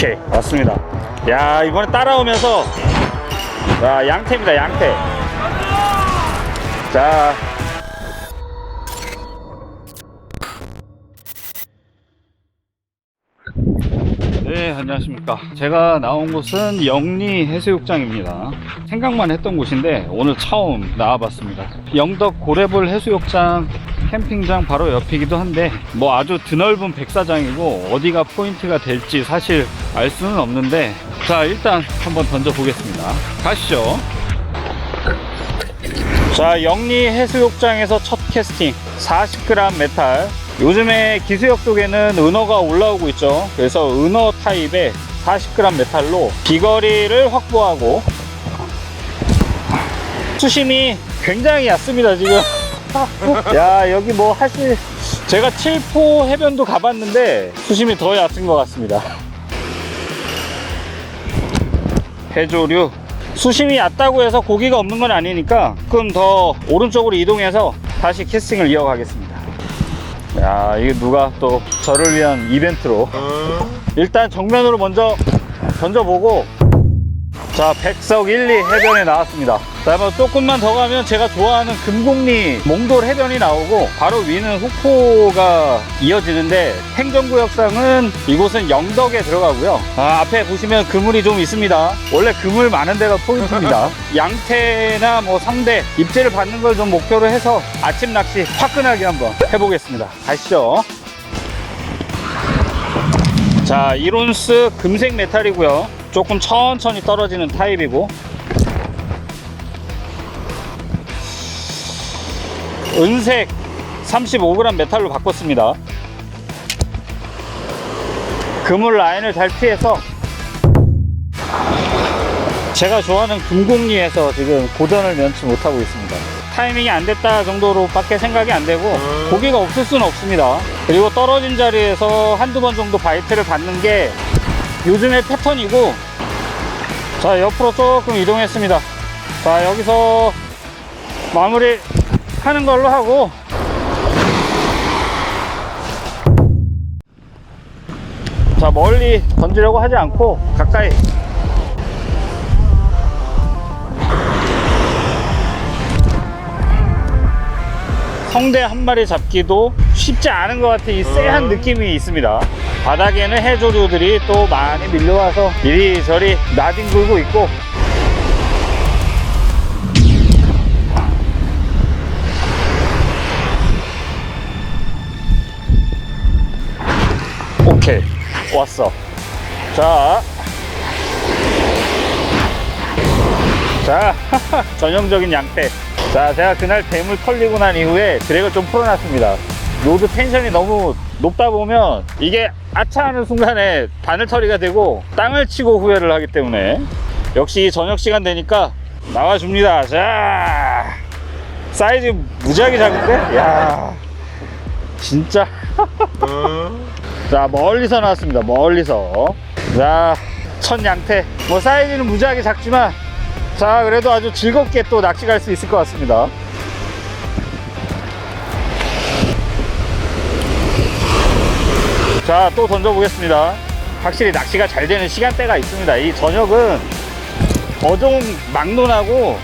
오케이 왔습니다 야 이번에 따라오면서 자 양태입니다 양태 자 네, 안녕하십니까. 제가 나온 곳은 영리 해수욕장입니다. 생각만 했던 곳인데 오늘 처음 나와봤습니다. 영덕 고래볼 해수욕장 캠핑장 바로 옆이기도 한데 뭐 아주 드넓은 백사장이고 어디가 포인트가 될지 사실 알 수는 없는데 자 일단 한번 던져 보겠습니다. 가시죠. 자 영리 해수욕장에서 첫 캐스팅 40g 메탈 요즘에 기수역 쪽에는 은어가 올라오고 있죠 그래서 은어 타입의 40g 메탈로 비거리를 확보하고 수심이 굉장히 얕습니다 지금 야 여기 뭐 할 수 제가 7포 해변도 가봤는데 수심이 더 얕은 것 같습니다. 해조류. 수심이 얕다고 해서 고기가 없는 건 아니니까 조금 더 오른쪽으로 이동해서 다시 캐스팅을 이어가겠습니다. 야 이게 누가 또 저를 위한 이벤트로. 일단 정면으로 먼저 던져보고 자 백석 1, 2 해변에 나왔습니다. 자 한번 조금만 더 가면 제가 좋아하는 금곡리 몽돌 해변이 나오고 바로 위는 흑포가 이어지는데 행정구역상은 이곳은 영덕에 들어가고요. 아, 앞에 보시면 그물이 좀 있습니다. 원래 그물 많은 데가 포인트입니다. 양태나 뭐 성대 입질을 받는 걸 좀 목표로 해서 아침 낚시 화끈하게 한번 해보겠습니다. 가시죠. 자, 이론스 금색 메탈이고요. 조금 천천히 떨어지는 타입이고. 은색 35g 메탈로 바꿨습니다. 그물 라인을 잘 피해서 제가 좋아하는 금공리에서 지금 고전을 면치 못하고 있습니다. 타이밍이 안 됐다 정도로 밖에 생각이 안 되고 고기가 없을 수는 없습니다. 그리고 떨어진 자리에서 한두 번 정도 바이트를 받는 게 요즘의 패턴이고 자 옆으로 조금 이동했습니다. 자 여기서 마무리 하는 걸로 하고 자 멀리 던지려고 하지 않고 가까이 성대 한 마리 잡기도 쉽지 않은 것 같은 이 쎄한 느낌이 있습니다. 바닥에는 해조류들이 또 많이 밀려와서 이리저리 나뒹굴고 있고 오케이 왔어 자 자, 전형적인 양태. 자, 제가 그날 뱀을 털리고 난 이후에 드랙을 좀 풀어놨습니다. 로드 텐션이 너무 높다 보면 이게 아차 하는 순간에 바늘 처리가 되고 땅을 치고 후회를 하기 때문에 역시 저녁 시간 되니까 나와줍니다. 자, 사이즈 무지하게 작은데? 야 진짜. 자, 멀리서 나왔습니다. 멀리서. 자, 첫 양태. 뭐 사이즈는 무지하게 작지만 자 그래도 아주 즐겁게 또 낚시 갈 수 있을 것 같습니다 자 또 던져보겠습니다. 확실히 낚시가 잘 되는 시간대가 있습니다. 이 저녁은 어종 막론하고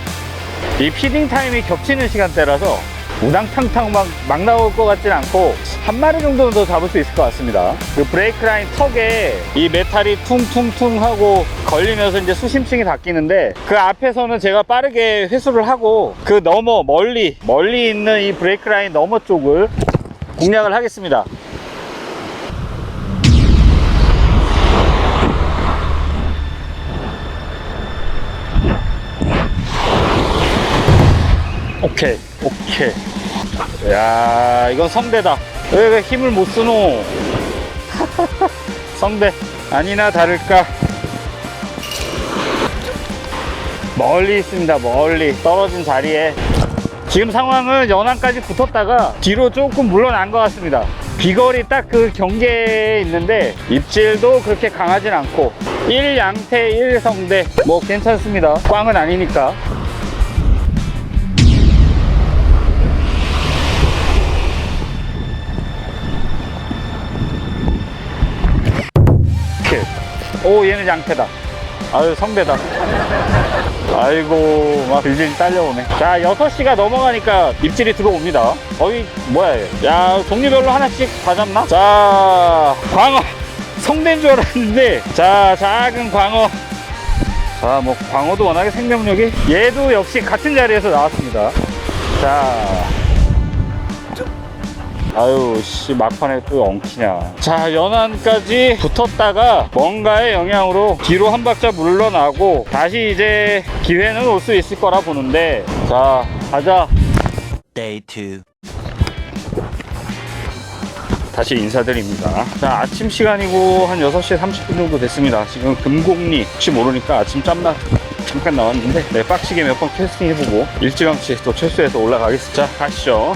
이 피딩 타임이 겹치는 시간대라서 우당탕탕 막, 막 나올 것 같진 않고 한 마리 정도는 더 잡을 수 있을 것 같습니다. 그 브레이크 라인 턱에 이 메탈이 퉁퉁퉁 하고 걸리면서 이제 수심층이 닦이는데 그 앞에서는 제가 빠르게 회수를 하고 그 너머 멀리 멀리 있는 이 브레이크 라인 너머 쪽을 공략을 하겠습니다 오케이 오케이. 야 이건 성대다. 왜, 왜 힘을 못 쓰노? 성대 아니나 다를까? 멀리 있습니다 멀리. 떨어진 자리에. 지금 상황은 연안까지 붙었다가 뒤로 조금 물러난 것 같습니다. 비거리 딱 그 경계에 있는데 입질도 그렇게 강하진 않고 1양태 1성대. 뭐 괜찮습니다. 꽝은 아니니까 오 얘는 양태다. 아유 성대다. 아이고 막 질질 딸려오네. 자 6시가 넘어가니까 입질이 들어옵니다. 어이 뭐야 얘. 야 종류별로 하나씩 다 잡나? 자 광어. 성대인 줄 알았는데 자 작은 광어. 자 뭐 광어도 워낙에 생명력이. 얘도 역시 같은 자리에서 나왔습니다. 자 아유 씨 막판에 또 엉키냐. 자 연안까지 붙었다가 뭔가의 영향으로 뒤로 한 박자 물러나고 다시 이제 기회는 올 수 있을 거라 보는데. 자 가자. Day 2. 다시 인사드립니다. 자 아침 시간이고 한 6시 30분 정도 됐습니다. 지금 금곡리 혹시 모르니까 아침 짬나 잠깐 나왔는데 네, 빡시게 몇 번 캐스팅 해보고 일찌감치 또 철수해서 올라가겠습니다. 자 가시죠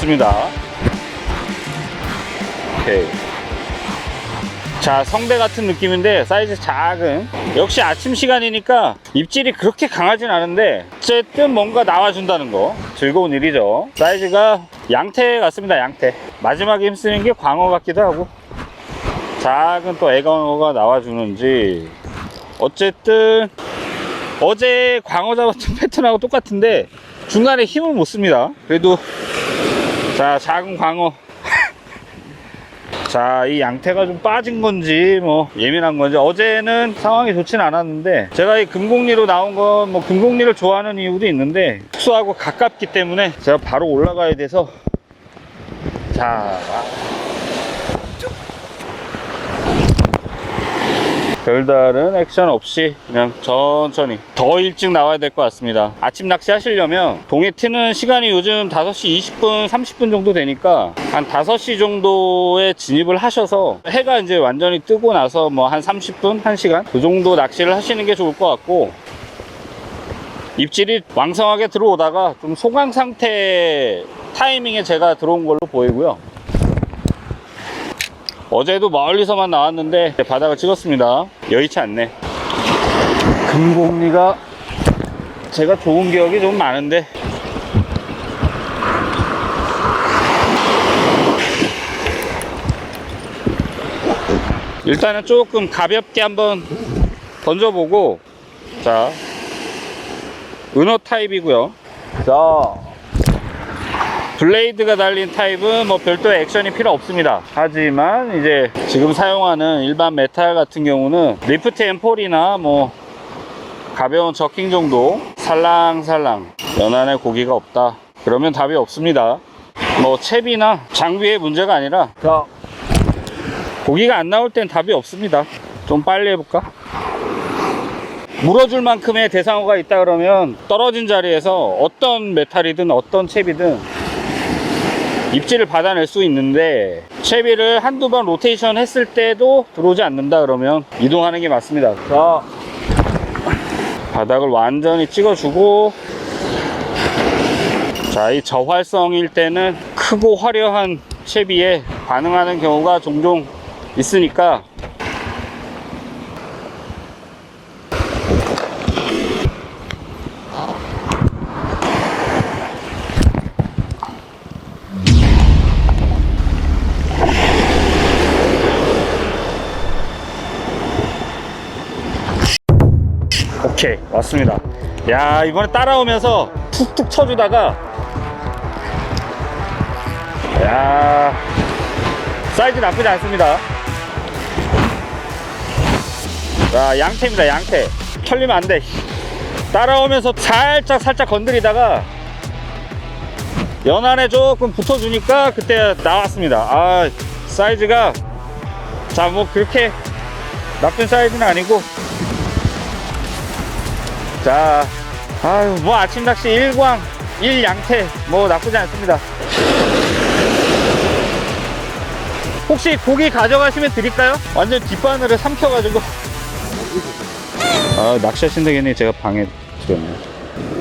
맞습니다. 오케이. 자 성대 같은 느낌인데 사이즈 작은. 역시 아침 시간이니까 입질이 그렇게 강하진 않은데 어쨌든 뭔가 나와준다는 거. 즐거운 일이죠. 사이즈가 양태 같습니다 양태. 마지막에 힘쓰는 게 광어 같기도 하고. 작은 또 애광어가 나와주는지. 어쨌든 어제 광어 잡았던 패턴하고 똑같은데 중간에 힘을 못 씁니다. 그래도 자 작은 광어. 자, 이 양태가 좀 빠진 건지, 뭐, 예민한 건지, 어제는 상황이 좋진 않았는데, 제가 이 금곡리로 나온 건, 뭐, 금곡리를 좋아하는 이유도 있는데, 숙소하고 가깝기 때문에, 제가 바로 올라가야 돼서, 자, 별다른 액션 없이 그냥 천천히 더 일찍 나와야 될 것 같습니다. 아침 낚시 하시려면 동해 트는 시간이 요즘 5시 20분 30분 정도 되니까 한 5시 정도에 진입을 하셔서 해가 이제 완전히 뜨고 나서 뭐 한 30분 1시간 그 정도 낚시를 하시는 게 좋을 것 같고 입질이 왕성하게 들어오다가 좀 소강 상태 타이밍에 제가 들어온 걸로 보이고요 어제도 멀리서만 나왔는데 바닥을 찍었습니다. 여의치 않네. 금곡리가 제가 좋은 기억이 좀 많은데 일단은 조금 가볍게 한번 던져보고 자 은어 타입이고요. 자 블레이드가 달린 타입은 뭐 별도의 액션이 필요 없습니다. 하지만 이제 지금 사용하는 일반 메탈 같은 경우는 리프트 앰폴이나 뭐 가벼운 저킹 정도 살랑살랑 연안에 고기가 없다. 그러면 답이 없습니다. 뭐 채비나 장비의 문제가 아니라 자 고기가 안 나올 땐 답이 없습니다. 좀 빨리 해볼까? 물어줄 만큼의 대상어가 있다 그러면 떨어진 자리에서 어떤 메탈이든 어떤 채비든 입질을 받아낼 수 있는데 채비를 한두 번 로테이션 했을 때도 들어오지 않는다 그러면 이동하는 게 맞습니다. 자 바닥을 완전히 찍어주고 자 이 저활성일 때는 크고 화려한 채비에 반응하는 경우가 종종 있으니까 오케이 왔습니다. 야 이번에 따라오면서 툭툭 쳐주다가 야 사이즈 나쁘지 않습니다. 자 양태입니다 양태. 털리면 안돼. 따라오면서 살짝 살짝 건드리다가 연안에 조금 붙어주니까 그때 나왔습니다. 아 사이즈가 자 뭐 그렇게 나쁜 사이즈는 아니고 자, 아유, 뭐 아침 낚시 1광, 1양태, 뭐 나쁘지 않습니다. 혹시 고기 가져가시면 드릴까요? 완전 뒷바늘을 삼켜가지고. 아, 낚시하신다 괜히 제가 방에 들었네.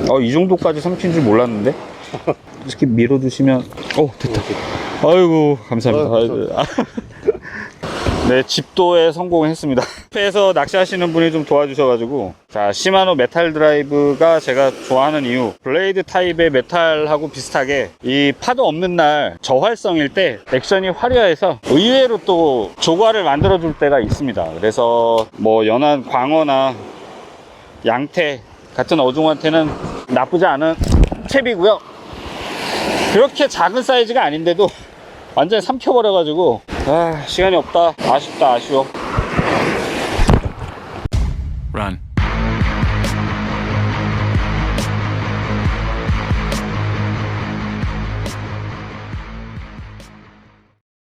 어, 이 정도까지 삼킨 줄 몰랐는데? 이렇게 밀어주시면, 어, 됐다. 아이고, 감사합니다. 아이고, 아. 네, 집도에 성공했습니다. 앞에서 낚시하시는 분이 좀 도와주셔가지고. 자, 시마노 메탈 드라이브가 제가 좋아하는 이유. 블레이드 타입의 메탈하고 비슷하게 이 파도 없는 날 저활성일 때 액션이 화려해서 의외로 또 조과를 만들어줄 때가 있습니다. 그래서 뭐 연한 광어나 양태 같은 어종한테는 나쁘지 않은 채비고요. 그렇게 작은 사이즈가 아닌데도 완전히 삼켜버려가지고 아 시간이 없다 아쉽다 아쉬워 Run.